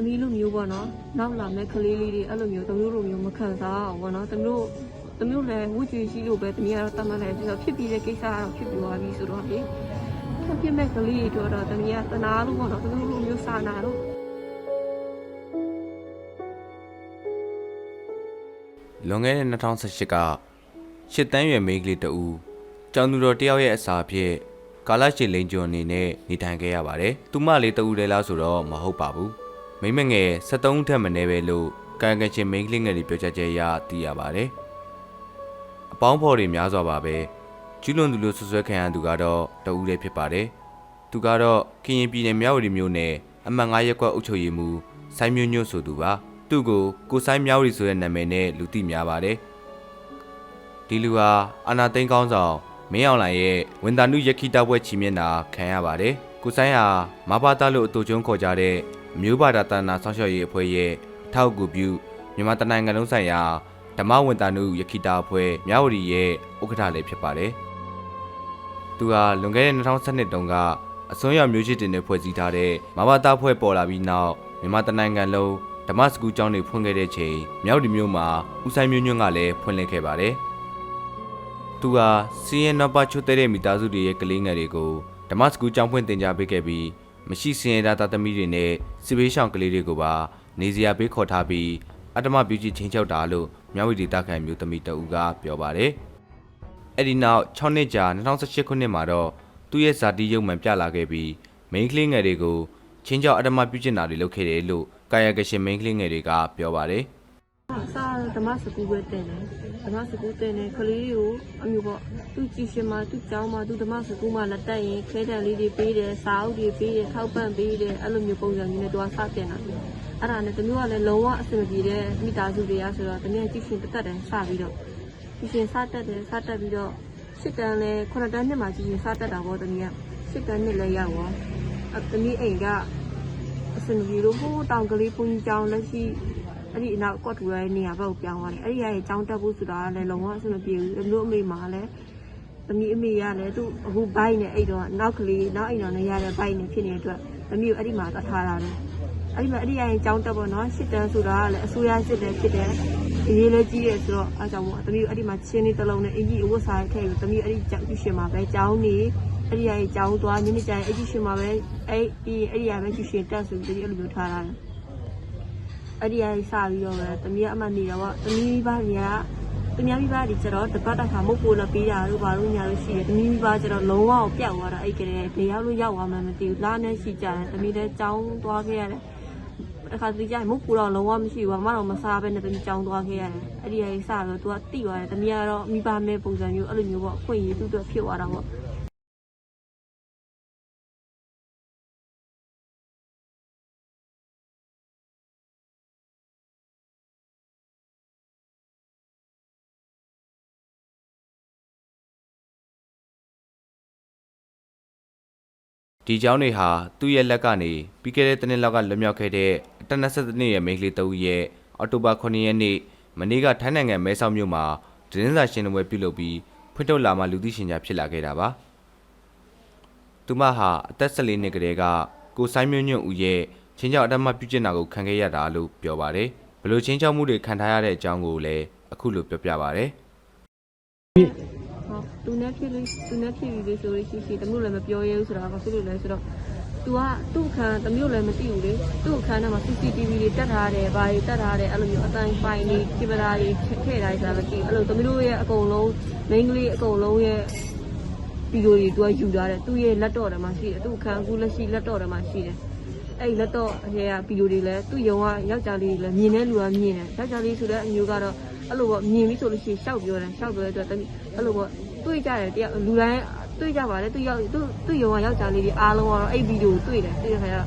သမီးလိုမျိုးပေါ့နော်နောက်လာမဲ့ကလေးလေးတွေအဲ့လိုမျိုးသမီးလိုမျိုးမခံစားအောင်ပေါ့နော်သမီးတို့သမီးတို့လည်းဝှကြွေရှိလို့ပဲသမီးကတော့တတ်မှတ်လိုက်ပြီးတော့ဖြစ်ပြီးတဲ့ကိစ္စကတော့ဖြစ်ပြီးသွားပြီဆိုတော့လေဖြစ်ဖြစ်မဲ့ကလေးတွေတော့သမီးကတနာလို့ပေါ့နော်သမီးလိုမျိုးစာနာလို့လွန်ခဲ့တဲ့2018ကရှစ်တန်းရွယ်မိန်းကလေးတဦးကျောင်းသူတော်တယောက်ရဲ့အစာအဖြစ်ကာလရှိလိန်ကျွန်းအနေနဲ့နေထိုင်ခဲ့ရပါတယ်။သူမလေးတဦးတည်းလားဆိုတော့မဟုတ်ပါဘူး။ မိန်းမငယ်73ထက်မနည်းပဲလို့ကံကချင်းမိန်းကလေးငယ်တွေပြောချက်ချက်ရသိရပါတယ်။အပေါင်းဖော်တွေများစွာပါပဲ။ကျူးလွန်သူလို့ဆွဆွဲခံရသူကတော့တဦးတည်းဖြစ်ပါတယ်။သူကတော့ကရင်ပြည်နယ်မြဝတီမြို့နယ်အမှတ်9ရပ်ကွက်အုပ်ချုပ်ရေးမှူးစိုင်းမျိုးညွတ်ဆိုသူပါ။သူ့ကိုကိုဆိုင်မြောက်ရီဆိုတဲ့နာမည်နဲ့လူသိများပါတယ်။ဒီလူဟာအာနာသိန်းကောင်းဆောင်မင်းအောင်လှိုင်ရဲ့ဝန်တာနုယခိတပွဲချီမျက်နှာခံရပါတယ်။ကိုဆိုင်ဟာမဘာသားလို့အတူကျုံခေါ်ကြတဲ့ အမျိုးဘာသာတနာဆောင်းလျှောက်ရေးအဖွဲ့ရဲ့အထောက်အကူပြုမြန်မာတနိုင်ငံလုံးဆိုင်ရာဓမ္မဝန်တာနုယခိတအဖွဲ့မြဝတီရဲ့ဥက္ကဋ္ဌလည်းဖြစ်ပါတယ်။သူဟာလွန်ခဲ့တဲ့2012တုန်းကအစွန်းရောက်မျိုးချစ်တင်နဲ့ဖွဲ့စည်းထားတဲ့မဘာသားဖွဲ့ပေါ်လာပြီးနောက်မြန်မာတနိုင်ငံလုံးဓမ္မစကူကျောင်းတွေဖွင့်ခဲ့တဲ့ချိန်မြောက်ဒီမြို့မှာဦးဆိုင်မျိုးညွန့်ကလည်းဖွင့်လှစ်ခဲ့ပါတယ်။သူဟာစီးရဲနပချိုတဲ့မိသားစုတွေရဲ့ကလေးငယ်တွေကိုဓမ္မစကူကျောင်းဖွင့်တင် जा ပေးခဲ့ပြီး မရှိစင်ရတာသားသမီးတွေနဲ့စစ်ဘေးရှောင်ကလေးတွေကိုပါနေစရာပေးခေါ်ထားပြီးအတ္တမပြူကြီးချင်းချောက်တာလို့မြောက်ဝတီဒေသခံမျိုးသမီးတအူကပြောပါတယ်။အဲ့ဒီနောက်6နှစ်ကြာ2018ခုနှစ်မှာတော့သူ့ရဲ့ဇာတိရုပ်မှန်ပြလာခဲ့ပြီးမိန်းကလေးငယ်တွေကိုချင်းချောက်အတ္တမပြုကျင်တာတွေလုပ်ခဲ့တယ်လို့ကာယကရှင်မိန်းကလေးငယ်တွေကပြောပါတယ်စာဓမ္မစကူပဲတင်တယ် ဓမ္မစကူတင်တယ်ကလေးကိုအမျိုးပေါ့သူကြည်ရှင်မှာသူကျောင်းမှာသူဓမ္မစကူမှာလက်တက်ရင်ခဲတံလေးတွေပေးတယ်စာအုပ်တွေပေးတယ်ထောက်ပံ့ပေးတယ်အဲ့လိုမျိုးပုံစံမျိုးနဲ့သူကစတင်တာအဲ့ဒါနဲ့တမျိုးကလည်းလုံးဝအဆင်မပြေတဲ့မိသားစုတွေကဆိုတော့တမျိုးကြည်ရှင်တက်တက်တယ်စပြီးတော့ကြည်ရှင်စတက်တယ်စတက်ပြီးတော့စစ်တန်းလဲ9တန်းနှစ်မှာကြည်ရှင်စတက်တာပေါ့တမျိုးကစစ်တန်းနှစ်လဲရောက်ရောအဲ့တမျိုးအိမ်ကအဆင်မပြေလို့ဟိုးတောင်ကလေးဘုန်းကြီးကျောင်းလက်ရှိ အဲ့ဒီအနောက်ကော့ထူရဲနေရာဘက်ကိုပြောင်းသွားတယ်အဲ့ဒီရဲ့ចောင်းတက်ဖို့ဆိုတာကလည်းလုံးဝအဆင်မပြေဘူးအမျိုးအမေမှာလည်းသမီးအမေရလည်းသူအခုဘိုက်နဲ့အဲ့တော့နောက်ကလေးနောက်အိမ်တော်နဲ့ရတဲ့ဘိုက်နဲ့ဖြစ်နေတဲ့အတွက်သမီးကိုအဲ့ဒီမှာသတ်ထားတာလေအဲ့ဒီမှာအဲ့ဒီရဲ့ចောင်းတက်ဖို့နော်ရှစ်တန်းဆိုတာကလည်းအစိုးရရှစ်တန်းဖြစ်တယ်အရေးလည်းကြီးတယ်ဆိုတော့အားကြောင့်မို့သမီးကိုအဲ့ဒီမှာချင်းလေးတစ်လုံးနဲ့အင်ကြီးအဝတ်စားထည့်ပြီးသမီးအဲ့ဒီကျောင်းကျရှင်မှာပဲចောင်းနေအဲ့ဒီရဲ့ចောင်းသွားညနေကျရင်အဲ့ဒီရှင်မှာပဲအဲ့ဒီအဲ့ဒီရဲ့ပဲကျရှင်တက်ဆိုပြီးအဲ့လိုမျိုးထားတာလေ အဲ့ဒီအရေးစပြီးတော့ပဲတမီးကအမှနေတော့ဗောတမီးမိဘတွေကတမီးမိဘတွေကျတော့တပတ်တစ်ခါမဟုတ်ပို့လာပေးတာတို့ဘာလို့ညာလို့ရှိတယ်တမီးမိဘကျတော့လုံးဝပျောက်သွားတာအဲ့ကလေးဘယ်ရောက်လို့ရောက်သွားမှမသိဘူးလာနဲ့ရှိကြတယ်တမီးလည်းကြောင်းသွားခဲ့ရတယ်အခါတည်းကျရင်မဟုတ်ပို့တော့လုံးဝမရှိဘူးဘာမှတော့မစားဘဲနဲ့တမီးကြောင်းသွားခဲ့ရတယ်အဲ့ဒီအရေးစပြီးတော့ तू ကတိသွားတယ်တမီးကတော့မိဘမဲပုံစံမျိုးအဲ့လိုမျိုးပေါ့အခွင့်အရေးသူ့အတွက်ဖြစ်သွားတာပေါ့ ဒီကျောင်းတွေဟာ သူ့ရဲ့လက်ကနေ ပြီးခဲ့တဲ့တစ်နှစ်လောက်က လွတ်မြောက်ခဲ့တဲ့ အသက် ၂၁ နှစ်အရွယ် မိန်းကလေး ၃ ဦးရဲ့ အောက်တိုဘာ ၇ ရက်နေ့ မနေ့က ထိုင်းနိုင်ငံ မဲဆောက်မြို့မှာ သတင်းစာရှင်းလင်းပွဲ ပြုလုပ်ပြီး ဖွင့်ထုတ်လာမှ လူသိရှင်ကြား ဖြစ်လာခဲ့တာပါ။သူမဟာ အသက် ၁၄ နှစ်ကတည်းက ကိုစိုင်းမျိုးညွန့်ဦးရဲ့ ခြိမ်းခြောက် အဓမ္မပြုကျင့်တာကို ခံခဲ့ရတာလို့ ပြောပါတယ်။ဘယ်လိုခြိမ်းခြောက်မှုတွေ ခံထားရတဲ့အကြောင်းကိုလည်း အခုလို ပြောပြပါတယ်။ သူနဲ့ဖြစ်လို့သူနဲ့ဖြစ်ပြီးလို့ဆိုလို့ရှိရှိတမျိုးလည်းမပြောရဲဘူးဆိုတာဘာဖြစ်လို့လဲဆိုတော့ तू ကသူ့အခန်းတမျိုးလည်းမသိဘူးလေသူ့အခန်းထဲမှာ CCTV တွေတက်ထားတယ်ဘာတွေတက်ထားတယ်အဲ့လိုမျိုးအတိုင်းပိုင်တွေကင်မရာတွေထည့်ထားကြတာမသိဘူးအဲ့လိုတမျိုးရဲ့အကုန်လုံး main ကလေးအကုန်လုံးရဲ့ဗီဒီယိုတွေ तू ကယူထားတယ်သူ့ရဲ့လက်တော့ထဲမှာရှိတယ်သူ့အခန်းအခုလက်ရှိလက်တော့ထဲမှာရှိတယ်အဲ့လက်တော့အရေကဗီဒီယိုတွေလည်းသူ့ယုံကယောက်ျားလေးတွေလည်းမြင်တဲ့လူကမြင်တယ်ယောက်ျားလေးဆိုတဲ့အမျိုးကတော့အဲ့လိုပေါ့မြင်ပြီဆိုလို့ရှိရင်ရှောက်ပြောတယ်ရှောက်ပြောတဲ့အတွက်အဲ့လိုပေါ့ တွေးကြတယ်တရားလူတိုင်းတွေးကြပါလေသူရောက်သူသူယုံကယောက်ျားလေးတွေအားလုံးကတော့အဲ့ဗီဒီယိုတွေးတယ်တွေ့တဲ့ခါကျ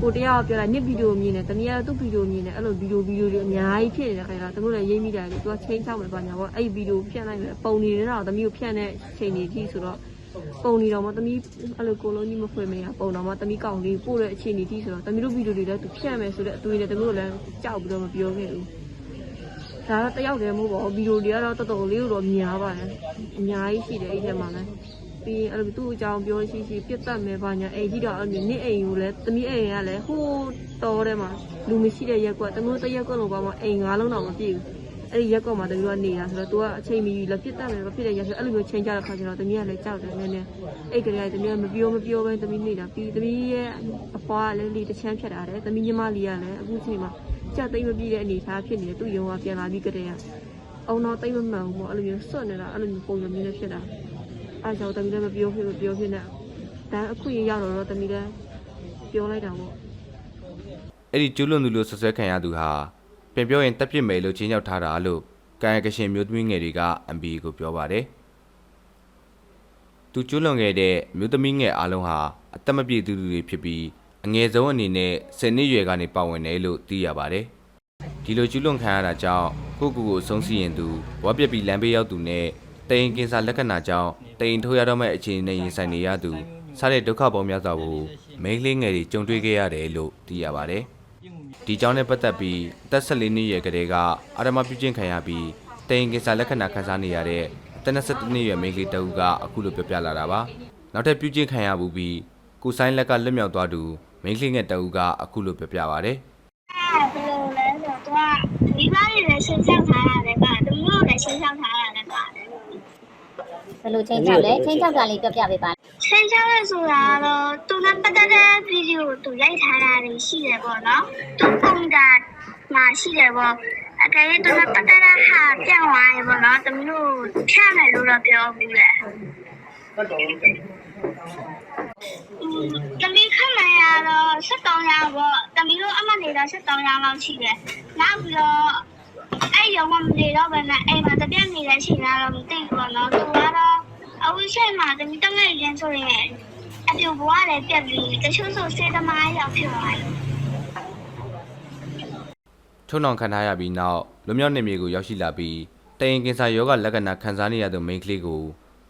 ကိုတရားပြောတာညစ်ဗီဒီယိုမြင်တယ်တနည်းအားသူ့ဗီဒီယိုမြင်တယ်အဲ့လိုဗီဒီယိုဗီဒီယိုတွေအများကြီးဖြစ်နေတဲ့ခါကျတော့သူတို့လည်းရိပ်မိတယ်လေသူကချင်းချောက်မယ်ပါညာပေါ့အဲ့ဗီဒီယိုဖြန့်လိုက်မယ်ပုံနေတော့တမီးကိုဖြန့်တဲ့ချိန်တွေကြီးဆိုတော့ပုံနေတော့မှတမီးအဲ့လိုကိုလုံးကြီးမဖွင့်မရပုံတော့မှတမီးကောင်လေးပို့တဲ့အချိန်တွေကြီးဆိုတော့တမီးတို့ဗီဒီယိုတွေလည်းသူဖြန့်မယ်ဆိုတဲ့အသွေးနဲ့တမီးတို့လည်းကြောက်ပြီးတော့မပြောခဲ့ဘူး ဒါတော့တယောက်တည်းမဟုတ်ပါဘူးဗီဒီယိုတွေကတော့တော်တော်လေးတော့များပါတယ်အများကြီးရှိတယ်အဲ့ဒီထဲမှာလည်းပြီးရင်အဲ့လိုသူ့အကြောင်းပြောရှိရှိပြတ်တတ်မယ်ဘာညာအိမ်ကြီးတော့အဲ့လိုနင့်အိမ်ကိုလည်းတမီးအိမ်ကလည်းဟိုးတော်ထဲမှာလူမရှိတဲ့ရက်ကွက်တမျိုးတစ်ရက်ကွက်လုံးပါမှအိမ်ငါးလုံးတော့မပြည့်ဘူးအဲ့ဒီရက်ကွက်မှာတမီးကနေတာဆိုတော့ तू ကအချိန်မီလည်းပြတ်တတ်မယ်မဖြစ်တဲ့ရက်ဆိုအဲ့လိုမျိုးချိန်ကြတဲ့ခါကျတော့တမီးကလည်းကြောက်တယ်နည်းနည်းအဲ့ကလေးကတမီးကမပြောမပြောပဲတမီးနေတာပြီးတမီးရဲ့အဖွားကလည်းလေတစ်ချမ်းဖြတ်တာတယ်တမီးညီမလေးကလည်းအခုချိန်မှာ ကြောက်သိမ့်မပြီးတဲ့အနေအထားဖြစ်နေတယ်သူ့ရုံကပြန်လာပြီးကြတဲ့ကအောင်တော့တိတ်မမှန်ဘူးပေါ့အဲ့လိုမျိုးစွတ်နေတာအဲ့လိုမျိုးပုံစံမျိုးနဲ့ဖြစ်တာအဲ့ကြောင့်တမီးလည်းမပြောဖြစ်မပြောဖြစ်နဲ့ဒါအခွင့်အရေးရောက်တော့တမီးလည်းပြောလိုက်တာပေါ့အဲ့ဒီကျူးလွန်သူလို့ဆွဆွဲခံရသူဟာပြန်ပြောရင်တက်ပစ်မယ်လို့ချင်းချောက်ထားတာလို့ကာယကရှင်မျိုးသမီးငယ်တွေက MB ကိုပြောပါတယ်သူကျူးလွန်ခဲ့တဲ့မျိုးသမီးငယ်အားလုံးဟာအသက်မပြည့်သူတွေဖြစ်ပြီး အငယ်ဆုံးအနေနဲ့10နှစ်ရွယ်ကနေပါဝင်တယ်လို့သိရပါတယ်ဒီလိုကျူးလွန်ခံရတာကြောင့်ကိုယ့်ကိုယ်ကိုအဆုံးစီရင်သူဝါပြက်ပြီးလမ်းဘေးရောက်သူနဲ့တိန်ကင်ဆာလက္ခဏာကြောင့်တိန်ထိုးရတော့မဲ့အခြေအနေနဲ့ရင်ဆိုင်နေရသူစတဲ့ဒုက္ခပေါင်းများစွာကိုမိန်းကလေးငယ်တွေကြုံတွေ့ခဲ့ရတယ်လို့သိရပါတယ်ဒီကြောင့်နဲ့ပတ်သက်ပြီးအသက်14နှစ်ရွယ်ကလေးကအာရမပြုကျင့်ခံရပြီးတိန်ကင်ဆာလက္ခဏာခံစားနေရတဲ့တနက်17နှစ်ရွယ်မိန်းကလေးတဦးကအခုလိုပြောပြလာတာပါနောက်ထပ်ပြုကျင့်ခံရမှုပြီးကိုဆိုင်လက်ကလွတ်မြောက်သွားသူ မိန်းကလေးငယ်တဦးကအခုလိုပြောပြပါတယ်ဘယ်လိုလဲဆိုတော့မိဘတွေလည်းရှင်းရှင်းထားရတယ်ကသူတို့လည်းရှင်းရှင်းထားရတယ်ပါတယ်ဘယ်လိုချင်းချောက်လဲချင်းချောက်ကလေးပြောပြပေးပါရှင်းရှင်းလဲဆိုတာတော့သူနဲ့ပတ်သက်တဲ့ဗီဒီယိုသူရိုက်ထားတာတွေရှိတယ်ပေါ့နော်သူပုံတာမှာရှိတယ်ပေါ့အကယ်၍သူနဲ့ပတ်သက်တဲ့ဟာပြောင်းသွားရင်ပေါ့နော်သူတို့ဖြတ်မယ်လို့တော့ပြောဘူးလေတ မီခမရတော့73ရာပေါ့တမီတို့အမနေတော့73ရာလောက်ရှိတယ်နောက်ပြီးတော့အဲ့ရုံမနေတော့ဘယ်နဲ့အိမ်မှာတပြက်နေတဲ့ချိန်လာတော့မသိဘူးပေါ့နော်သူကတော့အဝိချိန်မှာတမီတငယ်ရင်းဆိုရင်အပြူဘွားလည်းပြက်ပြီးတချို့ဆိုစေတမားရောက်ဖြစ်သွားတယ်ထုံနှောင်ခံထားရပြီးနောက်လွမြောက်နေမြေကိုရောက်ရှိလာပြီးတရင်ကင်ဆာယောဂလက္ခဏာခံစားနေရသူမိန်းကလေးကို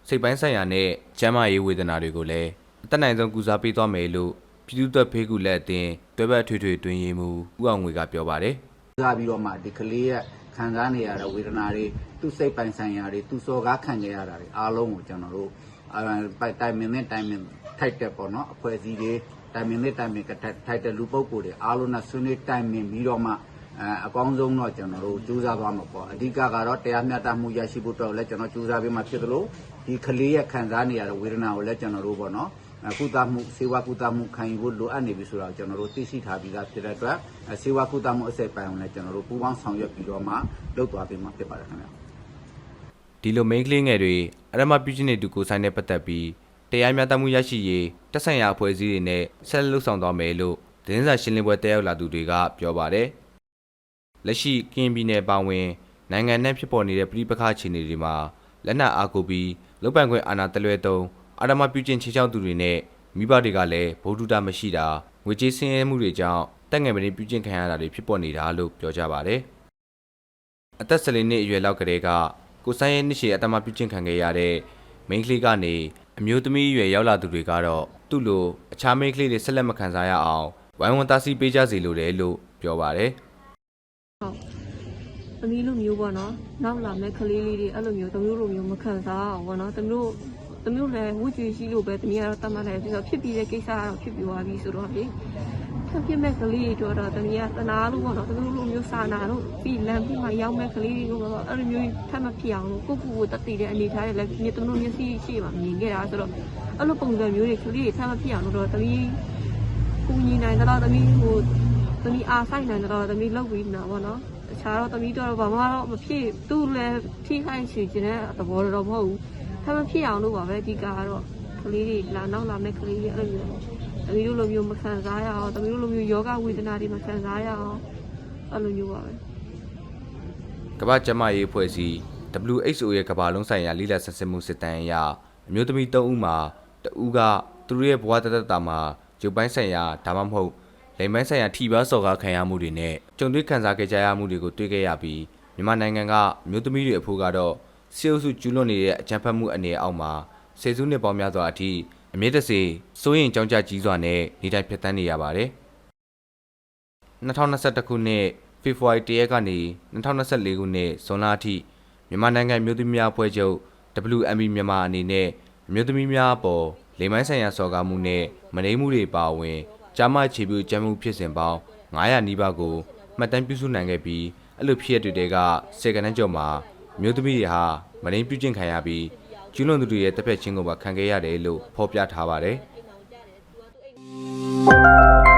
စိတ်ပိုင်းဆိုင်ရာနဲ့ကျန်းမာရေးဝေဒနာတွေကိုလည်းအသက်နိုင်ဆုံးကုစားပေးသွားမယ်လို့ပြည်သူ့တပ်ဖေးကူလက်အတင်းတွဲဘက်ထွေထွေတွင်ရေးမှုဦးအောင်ငွေကပြောပါတယ်စားပြီးတော့မှဒီကလေးရဲ့ခံစားနေရတဲ့ဝေဒနာတွေသူ့စိတ်ပိုင်ဆိုင်ရာတွေသူ့စော်ကားခံခဲ့ရတာတွေအားလုံးကိုကျွန်တော်တို့အဲတိုင်မင်နဲ့တိုင်မင်ထိုက်တဲ့ပေါ့နော်အဖွဲ့အစည်းတွေတိုင်မင်နဲ့တိုင်မင်ကထိုက်တဲ့လူပုဂ္ဂိုလ်တွေအားလုံးနဲ့ဆွေးနွေးတိုင်မင်ပြီးတော့မှအဲအကောင်းဆုံးတော့ကျွန်တော်တို့ကြိုးစားသွားမှာပေါ့အဓိကကတော့တရားမျှတမှုရရှိဖို့တော့လည်းကျွန်တော်ကြိုးစားပြီးမှဖြစ်သလို ဒီကလေးရဲ့ခံစားနေရတဲ့ဝေဒနာကိုလည်းကျွန်တော်တို့ပေါ့နော်ကုသမှုစေဝါကုသမှုခံယူဖို့လိုအပ်နေပြီဆိုတော့ကျွန်တော်တို့သိရှိထားပြီးသားဖြစ်တဲ့အတွက်စေဝါကုသမှုအစိတ်ပိုင်းအောင်လည်းကျွန်တော်တို့ပူးပေါင်းဆောင်ရွက်ပြီးတော့မှလုပ်သွားပေးမှာဖြစ်ပါတယ်ခင်ဗျာဒီလိုမိန်းကလေးငယ်တွေအရမပြုချင်းနေသူကိုဆိုင်နဲ့ပတ်သက်ပြီးတရားမျှတမှုရရှိရေးတက်ဆိုင်ရာအဖွဲ့အစည်းတွေနဲ့ဆက်လက်လှုပ်ဆောင်သွားမယ်လို့သတင်းစာရှင်းလင်းပွဲတက်ရောက်လာသူတွေကပြောပါတယ်လက်ရှိကရင်ပြည်နယ်ပါဝင်နိုင်ငံနဲ့ဖြစ်ပေါ်နေတဲ့ပြည်ပခါအခြေအနေတွေမှာ လက်နက်အားကိုပြီးလုတ်ပိုင်ခွင့်အာဏာတလွဲသုံးအာရမပြုချင်းချေချောက်သူတွေနဲ့မိဘတွေကလည်းဗုဒ္ဓတာမရှိတာငွေကြေးဆင်းရဲမှုတွေကြောင့်တက်ငယ်မင်းပြုချင်းခံရတာတွေဖြစ်ပေါ်နေတာလို့ပြောကြပါတယ်အသက်14နှစ်အရွယ်လောက်ကလေးကကိုဆိုင်ရဲ့နှစ်ရှည်အတမပြုကျင့်ခံခဲ့ရတဲ့မိန်းကလေးကနေအမျိုးသမီးအရွယ်ရောက်လာသူတွေကတော့သူ့လိုအခြားမိန်းကလေးတွေဆက်လက်မခံစားရအောင်ဝိုင်းဝန်းသားစီပေးကြစီလိုတယ်လို့ပြောပါတယ်သမီးလိုမျိုး ပေါ့နော်နောက်လာမဲ့ကလေးလေးတွေအဲ့လိုမျိုးတမျိုးလိုမျိုးမခံစားအောင်ပေါ့နော်တမျိုးတမျိုးလည်းဝှကြွေရှိလို့ပဲတမီးကတော့တတ်မှတ်တယ်ပြီးတော့ဖြစ်ပြီးတဲ့ကိစ္စကတော့ဖြစ်ပြီးသွားပြီဆိုတော့လေထပ်ဖြစ်မဲ့ကလေးတွေတော့တမီးကတနာလို့ပေါ့နော်တမျိုးလိုမျိုးစာနာလို့ပြီးလမ်းပြီးမှရောက်မဲ့ကလေးတွေကိုတော့အဲ့လိုမျိုးထပ်မဖြစ်အောင်လို့ကိုကိုကိုတတ်တည်တဲ့အနေထားတွေလည်းမြေတမျိုးမျက်စိရှိမှမြင်ခဲ့တာဆိုတော့အဲ့လိုပုံစံမျိုးတွေကလေးတွေထပ်မဖြစ်အောင်လို့တော့တမီးကိုညီနိုင်တော့တမီးဟိုသမီးအားဆိုင်နိုင်တော့သမီးလောက်ပြီးနေတာပေါ့နော် တခြားတော့သမီးတော့ဘာမှတော့မဖြစ်သူ့လည်းထိခိုက်ချင်တဲ့သဘောတော့မဟုတ်ဘူးถ้าမဖြစ်အောင်လို့ပါပဲအဓိကကတော့ကလေးတွေလာနောက်လာမဲ့ကလေးတွေအဲ့လိုမျိုးသမီးတို့လိုမျိုးမခံစားရအောင်သမီးတို့လိုမျိုးယောဂဝေဒနာတွေမခံစားရအောင်အဲ့လိုမျိုးပါပဲကမ္ဘာ့ကျန်းမာရေးအဖွဲ့အစည်း WHO ရဲ့ကမ္ဘာလုံးဆိုင်ရာလိလာဆက်စစ်မှုစစ်တမ်းအရအမျိုးသမီး3ဦးမှာတဦးကသူတို့ရဲ့ဘဝတသက်တာမှာရုပ်ပိုင်းဆိုင်ရာဒါမှမဟုတ် လိမ်ပိုင်းဆိုင်ရာထိပါစော်ကားခံရမှုတွေနဲ့ကြုံတွေ့ခံစားခဲ့ကြရမှုတွေကိုတွေ့ခဲ့ရပြီးမြန်မာနိုင်ငံကအမျိုးသမီးတွေအဖို့ကတော့စီအုပ်စုကျူးလွန်နေတဲ့အကြမ်းဖက်မှုအနေအောက်မှာဆယ်စုနှစ်ပေါင်းများစွာအထိအမြင့်တစေစိုးရင်ကြောင်းကြကြီးစွာနဲ့နေထိုင်ဖြတ်သန်းနေရပါတယ်2021ခုနှစ်ဖေဖော်ဝါရီ1ရက်ကနေ2024ခုနှစ်ဇွန်လအထိမြန်မာနိုင်ငံမြို့သူများအဖွဲ့ချုပ် WMB မြန်မာအနေနဲ့အမျိုးသမီးများအပေါ်လိမ်မိုင်းဆိုင်ရာစော်ကားမှုနဲ့မနှိမ်မှုတွေပါအဝင် ဂျာမခြေပြူဂျမ်မူဖြစ်စဉ်ပေါင်း900နီးပါးကိုမှတ်တမ်းပြုစုနိုင်ခဲ့ပြီးအဲ့လိုဖြစ်ရတဲ့ကစေကနန်းကျော်မှာမျိုးသမီးတွေဟာမရင်းပြုကျင့်ခံရပြီးကျူးလွန်သူတွေရဲ့တပ်ဖြတ်ခြင်းကိုပါခံခဲ့ရတယ်လို့ဖော်ပြထားပါတယ်။